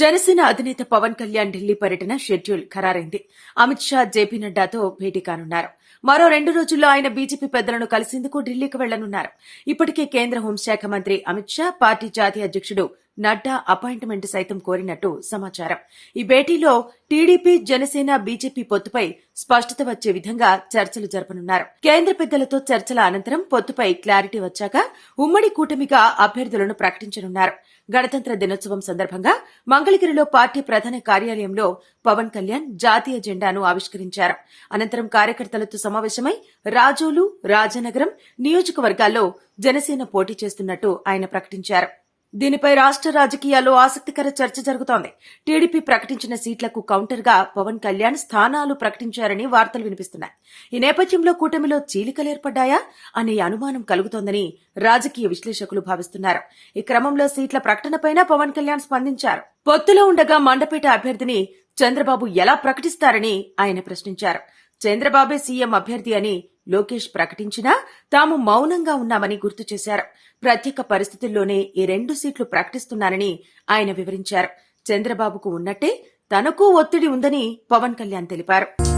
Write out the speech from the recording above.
జనసేన అధినేత పవన్ కళ్యాణ్ ఢిల్లీ పర్యటన షెడ్యూల్ ఖరారైంది. అమిత్ షా జేపీ నడ్డాతో భేటీ కానున్నారు. మరో రెండు రోజుల్లో ఆయన బీజేపీ పెద్దలను కలిసేందుకు ఢిల్లీకి వెళ్ళనున్నారు. ఇప్పటికే కేంద్ర హోంశాఖ మంత్రి అమిత్ షా పార్టీ జాతీయ అధ్యక్షుడు నడ్డా అపాయింట్మెంట్ సైతం కోరినట్టు సమాచారం. ఈ భేటీలో టీడీపీ జనసేన బీజేపీ పొత్తుపై స్పష్టత వచ్చే విధంగా చర్చలు జరపనున్నారు. కేంద్ర పెద్దలతో చర్చల అనంతరం పొత్తుపై క్లారిటీ వచ్చాక ఉమ్మడి కూటమిగా అభ్యర్థులను ప్రకటించనున్నారు. గణతంత్ర దినోత్సవం సందర్భంగా మంగళగిరిలో పార్టీ ప్రధాన కార్యాలయంలో పవన్ కళ్యాణ్ జాతీయ జెండాను ఆవిష్కరించారు. అనంతరం కార్యకర్తలతో సమావేశమై రాజోలు రాజనగరం నియోజకవర్గాల్లో జనసేన పోటీ చేస్తున్నట్టు ఆయన ప్రకటించారు. దీనిపై రాష్ట్ర రాజకీయాల్లో ఆసక్తికర చర్చ జరుగుతోంది. టీడీపీ ప్రకటించిన సీట్లకు కౌంటర్గా పవన్ కళ్యాణ్ స్థానాలు ప్రకటించారని వార్తలు వినిపిస్తున్నాయి. ఈ నేపథ్యంలో కూటమిలో చీలికలు ఏర్పడ్డాయా అనే అనుమానం కలుగుతోందని రాజకీయ విశ్లేషకులు భావిస్తున్నారు. ఈ క్రమంలో సీట్ల ప్రకటనపైన పవన్ కళ్యాణ్ స్పందించారు. పొత్తులో ఉండగా మండపేట అభ్యర్థిని చంద్రబాబు ఎలా ప్రకటిస్తారని ఆయన ప్రశ్నించారు. చంద్రబాబే సీఎం అభ్యర్థి అని లోకేష్ ప్రకటించినా తాము మౌనంగా ఉన్నామని గుర్తు చేశారు. ప్రత్యేక పరిస్థితుల్లోనే ఈ రెండు సీట్లు ప్రకటిస్తున్నారని ఆయన వివరించారు. చంద్రబాబుకు ఉన్నట్టే తనకు ఒత్తిడి ఉందని పవన్ కళ్యాణ్ తెలిపారు.